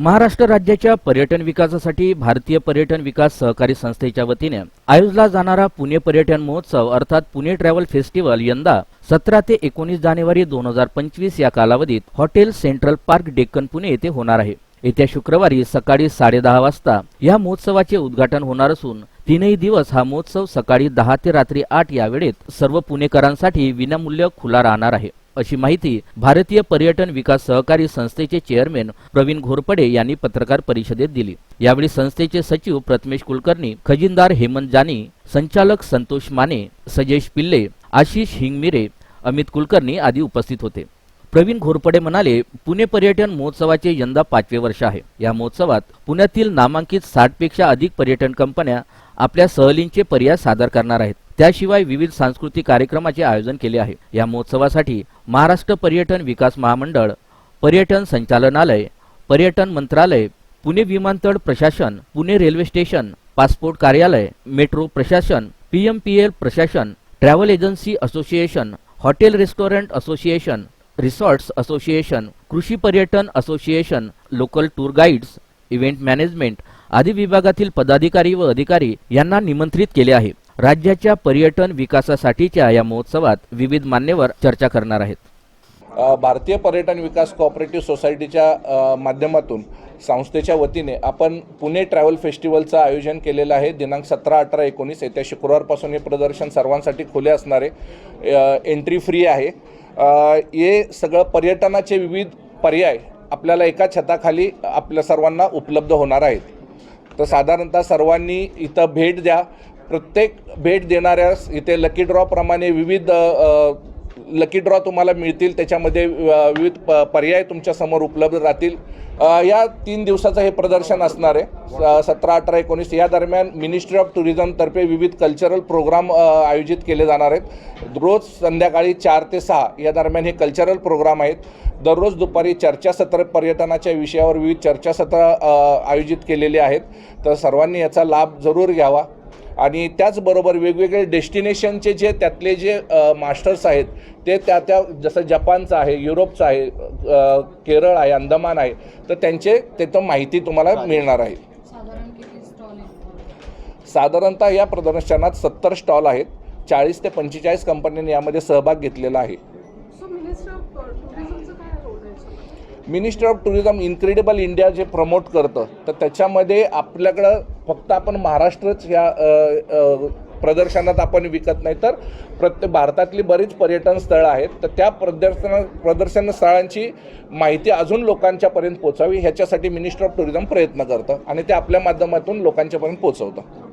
महाराष्ट्र राज्याच्या पर्यटन विकासासाठी भारतीय पर्यटन विकास सहकारी संस्थेच्या वतीने आयोजला जाणारा पुणे पर्यटन महोत्सव अर्थात पुणे ट्रॅव्हल फेस्टिवल यंदा सतरा ते एकोणीस जानेवारी दोन हजार पंचवीस या कालावधीत hotel central park Deccan Pune येथे होणार आहे. येत्या शुक्रवारी सकाळी साडेदहा वाजता या महोत्सवाचे उद्घाटन होणार असून तीनही दिवस हा महोत्सव सकाळी दहा ते रात्री आठ या वेळेत सर्व पुणेकरांसाठी विनामूल्य खुला राहणार आहे. अशी माहिती भारतीय पर्यटन विकास सहकारी संस्थेचे चेअरमॅन प्रवीण घोरपडे यांनी पत्रकार परिषदेत दिली. यावेळी संस्थेचे सचिव प्रथमेश कुलकर्णी खजिनदार हेमंत जानी संचालक संतोष माने सजेश पिल्ले आशिष हिंगमिरे अमित कुलकर्णी आदी उपस्थित होते. प्रवीण घोरपडे म्हणाले पुणे पर्यटन महोत्सवाचे यंदा पाचवे वर्ष आहे. या महोत्सवात पुण्यातील नामांकित साठपेक्षा अधिक पर्यटन कंपन्या आपल्या सहलींचे पर्याय सादर करणार आहेत. त्याशिवाय विविध सांस्कृतिक कार्यक्रमाचे आयोजन केले आहे. या महोत्सवासाठी महाराष्ट्र पर्यटन विकास महामंडळ पर्यटन संचालनालय पर्यटन मंत्रालय पुणे विमानतळ प्रशासन पुणे रेल्वे स्टेशन पासपोर्ट कार्यालय मेट्रो प्रशासन पीएमपीएल प्रशासन travel agency association hotel restaurant association resorts association कृषी पर्यटन association local tour guides event management आदी विभागातील पदाधिकारी व अधिकारी यांना निमंत्रित केले आहे. राज्याच्या पर्यटन विकासासाठीच्या या महोत्सवात विविध मान्यवर चर्चा करणार आहेत. भारतीय पर्यटन विकास कोऑपरेटिव्ह सोसायटीच्या माध्यमातून संस्थेच्या वतीने आपण पुणे ट्रॅव्हल फेस्टिवलचं आयोजन केलेलं आहे. दिनांक सतरा अठरा एकोणीस येत्या शुक्रवारपासून हे प्रदर्शन सर्वांसाठी खुले असणारे एंट्री फ्री आहे. हे सगळं पर्यटनाचे विविध पर्याय आपल्याला एका छताखाली आपल्या सर्वांना उपलब्ध होणार आहेत. तर साधारणतः सर्वांनी इथं भेट द्या. प्रत्येक भेट देणाऱ्यास इथे लकी ड्रॉप्रमाणे विविध लकी ड्रॉ तुम्हाला मिळतील. त्याच्यामध्ये विविध प पर्याय तुमच्यासमोर उपलब्ध राहतील. या तीन दिवसाचं हे प्रदर्शन असणार आहे. सतरा अठरा एकोणीस या दरम्यान मिनिस्ट्री ऑफ टुरिझमतर्फे विविध कल्चरल प्रोग्राम आयोजित केले जाणार आहेत. रोज संध्याकाळी चार ते सहा या दरम्यान हे कल्चरल प्रोग्राम आहेत. दररोज दुपारी चर्चासत्र पर्यटनाच्या विषयावर विविध चर्चासत्र आयोजित केलेले आहेत. तर सर्वांनी याचा लाभ जरूर घ्यावा. आणि त्याचबरोबर वेगवेगळे डेस्टिनेशनचे जे त्यातले जे मास्टर्स आहेत ते त्या त्या जसं जपानचं आहे युरोपचं आहे केरळ आहे अंदमान आहे तर त्यांचे तिथं माहिती तुम्हाला मिळणार आहे. साधारण किती स्टॉल आहेत? साधारणतः या प्रदर्शनात सत्तर स्टॉल आहेत. चाळीस ते पंचेचाळीस कंपन्यांनी यामध्ये सहभाग घेतलेला आहे. So minister of tourism incredible India जे प्रमोट करतं तर त्याच्यामध्ये आपल्याकडं फक्त आपण महाराष्ट्रच या प्रदर्शनात आपण विकत नाही तर प्रत्येक भारतातली बरीच पर्यटन स्थळं आहेत. तर त्या प्रदर्शन प्रदर्शन स्थळांची माहिती अजून लोकांच्यापर्यंत पोचावी ह्याच्यासाठी मिनिस्टर ऑफ टुरिझम प्रयत्न करतं आणि ते आपल्या माध्यमातून लोकांच्यापर्यंत पोचवतं